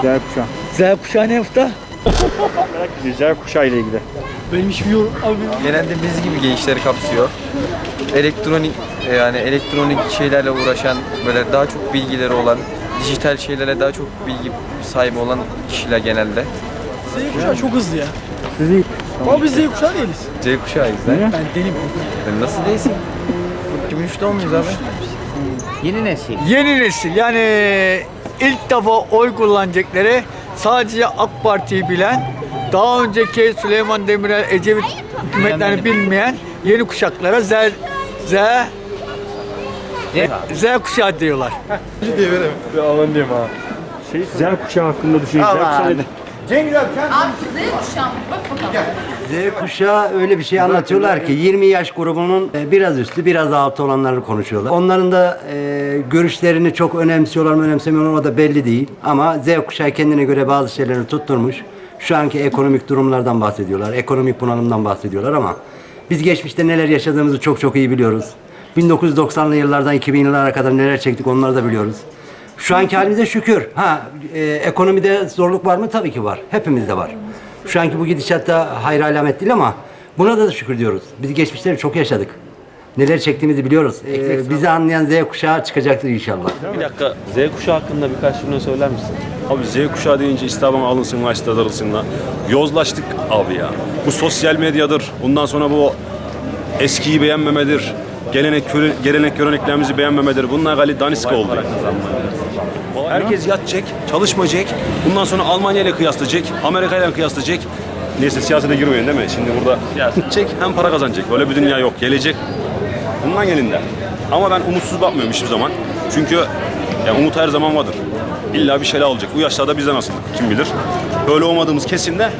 Z kuşağı. Z kuşağı ne usta? Merak ediyor Z kuşağı ile ilgili. Benim hiçbir yorum abi. Genelde biz gibi gençleri kapsıyor. Elektronik e, yani elektronik şeylerle uğraşan böyle daha çok bilgileri olan, dijital şeylere daha çok bilgi sahibi olan kişiler genelde. Z kuşağı çok hızlı ya. Sizi Ama biz Z kuşağı değiliz. Z kuşağıyız da. Ben delim. Sen Nasıl değilsin? 2003 doğumluyuz abi. Yeni nesil. Yeni nesil yani ilk defa oy kullanacakları sadece AK Parti'yi bilen, daha önceki Süleyman Demirel, Ecevit hükümetlerini bilmeyen yeni kuşaklara Z, Z, Z kuşağı diyorlar. aman diyeyim ha. Şey, Z kuşağı hakkında düşünün. Z kuşağı nedir? Abi Z kuşağı mı? Bak bakalım. Z kuşağı öyle bir şey anlatıyorlar ki 20 yaş grubunun e, biraz üstü biraz altı olanları konuşuyorlar. Onların da e, görüşlerini çok önemsiyorlar mı önemsemiyorlar o da belli değil. Ama Z kuşağı kendine göre bazı şeylerini tutturmuş. Şu anki ekonomik durumlardan bahsediyorlar. Ekonomik bunalımdan bahsediyorlar ama biz geçmişte neler yaşadığımızı çok çok iyi biliyoruz. 1990'lı yıllardan 2000 yıllara kadar neler çektik onları da biliyoruz. Şu anki halimize şükür. Ha, e, ekonomide zorluk var mı? Tabii ki var. Hepimizde var. Şu anki bu gidişatta hayır alamet değil ama buna da şükür diyoruz. Biz geçmişleri çok yaşadık. Neler çektiğimizi biliyoruz. E, bizi anlayan Z kuşağı çıkacaktır inşallah. Bir dakika Z kuşağı hakkında birkaç cümle söyler misin? Abi Z kuşağı deyince İstanbul'a alınsın, üniversitede arılsınlar. Yozlaştık abi ya. Bu sosyal medyadır. Bundan sonra bu eskiyi beğenmemedir. Gelenek, köre- gelenek göreneklerimizi beğenmemedir. Bunlar gali daniska oldu. Herkes yatacak, çalışmayacak. Bundan sonra Almanya ile kıyaslayacak, Amerika ile kıyaslayacak. Neyse siyasete girmeyin değil mi? Şimdi burada çek hem para kazanacak. Böyle bir dünya yok. Gelecek Bundan elinde. Ama ben umutsuz bakmıyorum hiçbir zaman. Çünkü ya umut her zaman vardır. İlla bir şeyler olacak. Bu yaşlarda bizden asıldık kim bilir. Böyle olmadığımız kesin de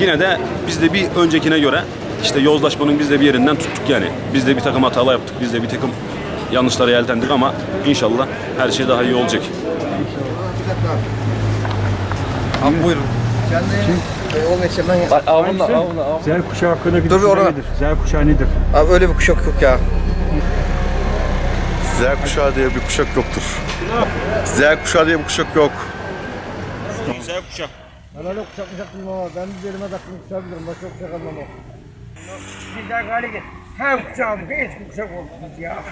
yine de biz de bir öncekine göre işte yozlaşmanın biz de bir yerinden tuttuk yani. Biz de bir takım hatalar yaptık. Biz de bir takım yanlışlara yeltendik ama inşallah her şey daha iyi olacak. Abi buyurun. Bak avunla avunla avunla. Z kuşağı hakkında bir Dur düşünce orada. nedir? Z kuşağı nedir? Abi öyle bir kuşak yok ya. Z kuşağı diye bir kuşak yoktur. Z kuşağı diye bir kuşak yok. Z kuşağı. Ben öyle kuşak kuşak bilmem ama ben bir yerime takım kuşağı bilirim. Başka kuşak anlamam. Bizler galiba her kuşağımız eski kuşak olduk biz ya.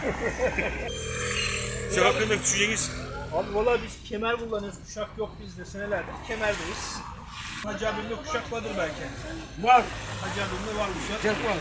Kuşağı hakkında düşünceniz? Abi valla biz kemer kullanıyoruz. Kuşak yok bizde senelerdir. Kemerdeyiz. Hacı abimde kuşak vardır belki. Var. Hacı abimde var kuşak. var.